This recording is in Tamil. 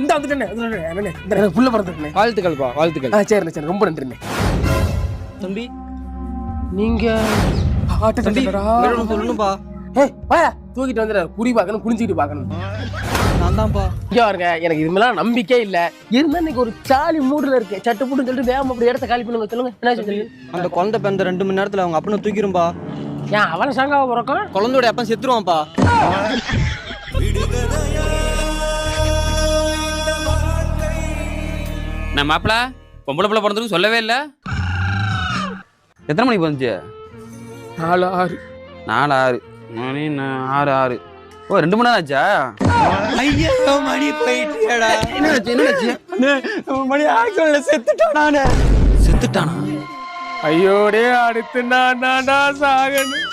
இந்த வந்துட்டேன் எனக்கு புள்ள பிறந்துட்டேன் வாழ்த்துக்கள்ப்பா வாழ்த்துக்கள். ஆ சரிண்ணே சரி ரொம்ப நன்றிண்ணே தம்பி. நீங்க ஆட்டு தம்பி சொல்லணும்பா. ஏய் வாயா தூக்கிட்டு வந்துடுற குறி பார்க்கணும் குனிஞ்சிக்கிட்டு பார்க்கணும். நான் தான்ப்பா. இங்க பாருங்க எனக்கு இது மேலாம் நம்பிக்கை இல்ல. இருந்தா இன்னைக்கு ஒரு சாலி மூடுல இருக்கு. சட்டு புட்டுன்னு சொல்லிட்டு வேகமா அப்படி இடத்த காலி பண்ணுங்க சொல்லுங்க. என்ன சொல்லுங்க அந்த குழந்தை பிறந்த ரெண்டு மணி நேரத்துல அவங்க அப்பனை தூக்கிரும்பா ஏன் அவன சாங்காவ பிறக்கும் குழந்தையோட அப்பன் செத்துருவான்ப்பா. நான் மாப்பிள பொம்பளை பிள்ளை பிறந்ததுக்கு சொல்லவே இல்லை. எத்தனை மணிக்கு வந்துச்சு நாலு ஆறு. நாலு ஆறு. மணி நா- ஆறு ஆறு. ஓ ரெண்டு மணி நேரம் ஆச்சா? ஐயோ மணி போயிட்டேடா என்ன ஆச்சு என்ன ஆச்சு? மணி ஆக்சுவல்ல செத்துட்டானே செத்துட்டானா? ஐயோடே அடுத்து நான் நானா சாகணும்.